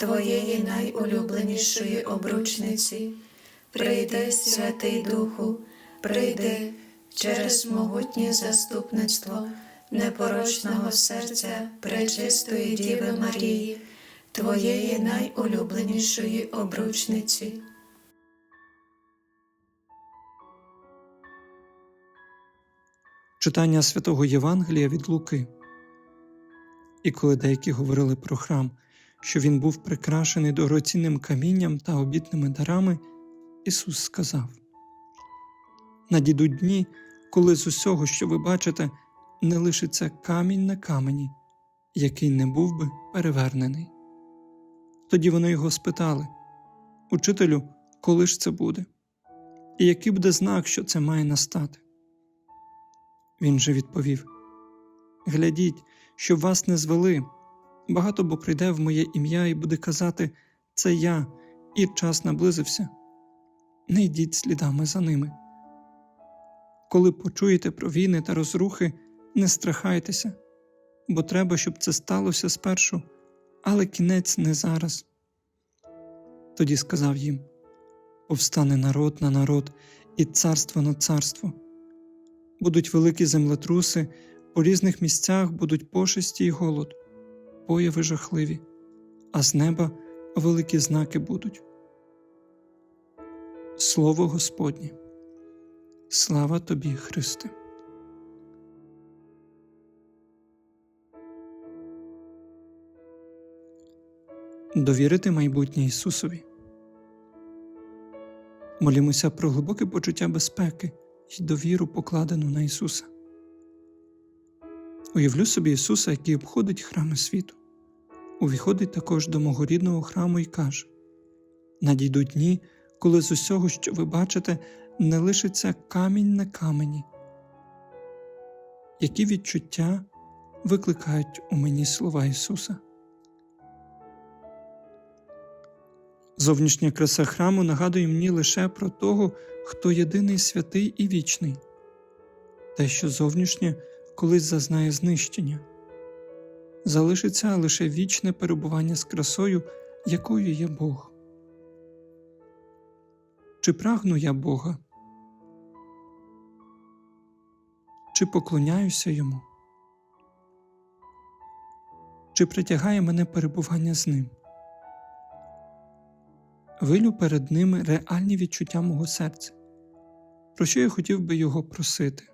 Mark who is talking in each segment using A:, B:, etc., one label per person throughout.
A: Твоєї найулюбленішої обручниці. Прийди, Святий Духу, прийди через могутнє заступництво непорочного серця Пречистої Діви Марії, Твоєї найулюбленішої обручниці.
B: Читання святого Євангелія від Луки. І коли деякі говорили про храм, що він був прикрашений дорогоцінним камінням та обітними дарами, Ісус сказав: Надійдуть дні, коли з усього, що ви бачите, не лишиться камінь на камені, який не був би перевернений. Тоді вони його спитали Учителю, коли ж це буде? І який буде знак, що це має настати? Він же відповів: Глядіть, щоб вас не звели. Багато бо прийде в моє ім'я і буде казати Це я, і час наблизився. Не йдіть слідами за ними. Коли почуєте про війни та розрухи, не страхайтеся, бо треба, щоб це сталося спершу, але кінець не зараз. Тоді сказав їм: Повстане народ на народ і царство на царство будуть великі землетруси, по різних місцях будуть пошесті й голод, появи жахливі, а з неба великі знаки будуть. Слово Господнє. Слава тобі, Христе. Довірити майбутнє Ісусові. Молімося про глибоке почуття безпеки й довіру, покладену на Ісуса. Уявлю собі Ісуса, який обходить храми світу, увіходить також до мого рідного храму і каже: Надійдуть дні, коли з усього, що ви бачите, не лишиться камінь на камені. Які відчуття викликають у мені слова Ісуса? Зовнішня краса храму нагадує мені лише про того, хто єдиний святий і вічний, те, що зовнішнє колись зазнає знищення, залишиться лише вічне перебування з красою, якою є Бог. Чи прагну я Бога? Чи поклоняюся йому? Чи притягає мене перебування з ним? Вилю перед ними реальні відчуття мого серця, про що я хотів би його просити.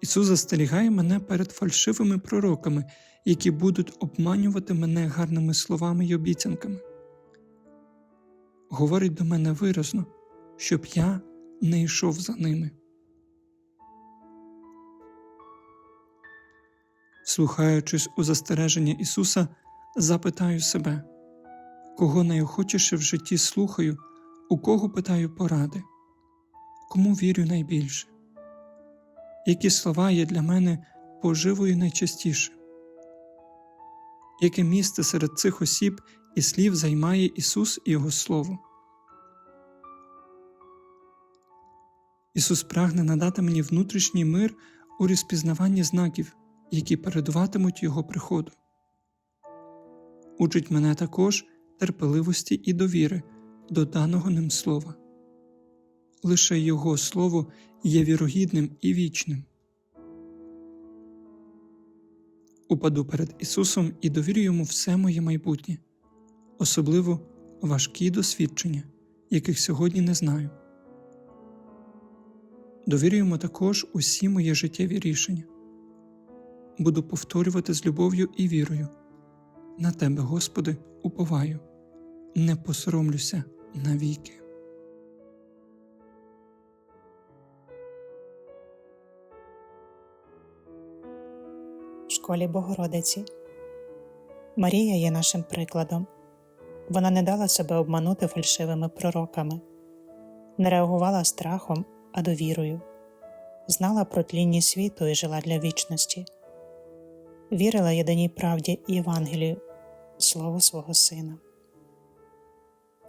B: Ісус застерігає мене перед фальшивими пророками, які будуть обманювати мене гарними словами й обіцянками. Говорить до мене виразно, щоб я не йшов за ними. Слухаючись у застереження Ісуса, запитаю себе, кого найохочіше в житті слухаю, у кого питаю поради, кому вірю найбільше, які слова є для мене поживою найчастіше, яке місце серед цих осіб і слів займає Ісус і Його Слово. Ісус прагне надати мені внутрішній мир у розпізнаванні знаків, які передуватимуть Його приходу. Учить мене також терпеливості і довіри до даного ним слова. Лише Його Слово є вірогідним і вічним. Упаду перед Ісусом і довірю йому все моє майбутнє, особливо важкі досвідчення, яких сьогодні не знаю. Довірюємо також усі мої життєві рішення. Буду повторювати з любов'ю і вірою. На Тебе, Господи, уповаю, не посоромлюся навіки.
C: Школі Богородиці Марія є нашим прикладом. Вона не дала себе обманути фальшивими пророками, не реагувала страхом, а довірою, знала про тлінні світу і жила для вічності, вірила єдиній правді і Євангелію, слово свого Сина.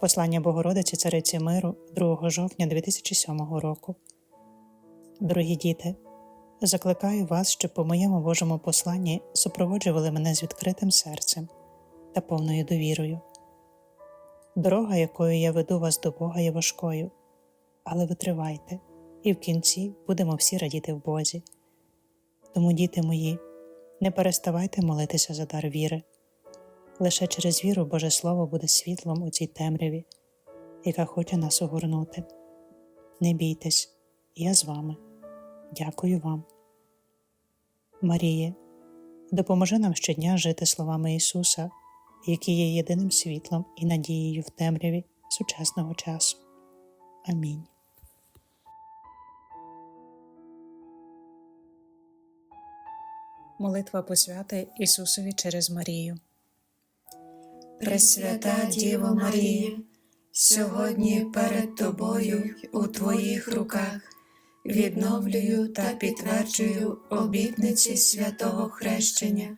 C: Послання Богородиці Цариці Миру 2 жовтня 2007 року. Дорогі діти, закликаю вас, щоб по моєму Божому посланні супроводжували мене з відкритим серцем та повною довірою. Дорога, якою я веду вас до Бога, є важкою, але витривайте, і в кінці будемо всі радіти в Бозі. Тому, діти мої, не переставайте молитися за дар віри. Лише через віру Боже Слово буде світлом у цій темряві, яка хоче нас огорнути. Не бійтесь, я з вами. Дякую вам. Маріє, допоможи нам щодня жити словами Ісуса, які є єдиним світлом і надією в темряві сучасного часу. Амінь. Молитва посвяти Ісусові через Марію.
A: Пресвята Діво Марія, сьогодні перед Тобою у Твоїх руках відновлюю та підтверджую обітниці святого хрещення,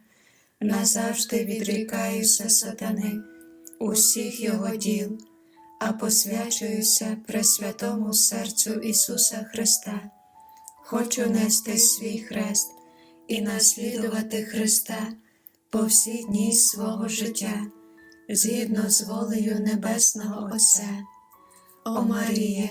A: назавжди відрікаюся сатани, усіх його діл, а посвячуюся Пресвятому серцю Ісуса Христа. Хочу нести свій хрест і наслідувати Христа по всі дні свого життя згідно з волею Небесного Отця. О Маріє,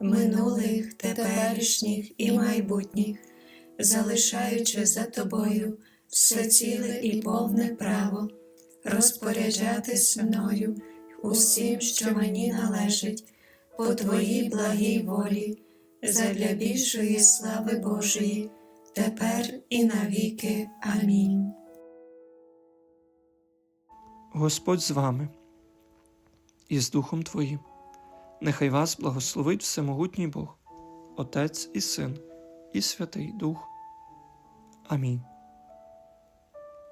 A: минулих, теперішніх і майбутніх, залишаючи за тобою все ціле і повне право, розпоряджатись мною усім, що мені належить, по твоїй благій волі, задля більшої слави Божої, тепер і навіки. Амінь.
B: Господь з вами і з Духом Твоїм. Нехай вас благословить Всемогутній Бог, Отець і Син, і Святий Дух. Амінь.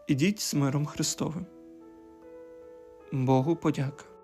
B: Ідіть з миром Христовим. Богу подяка.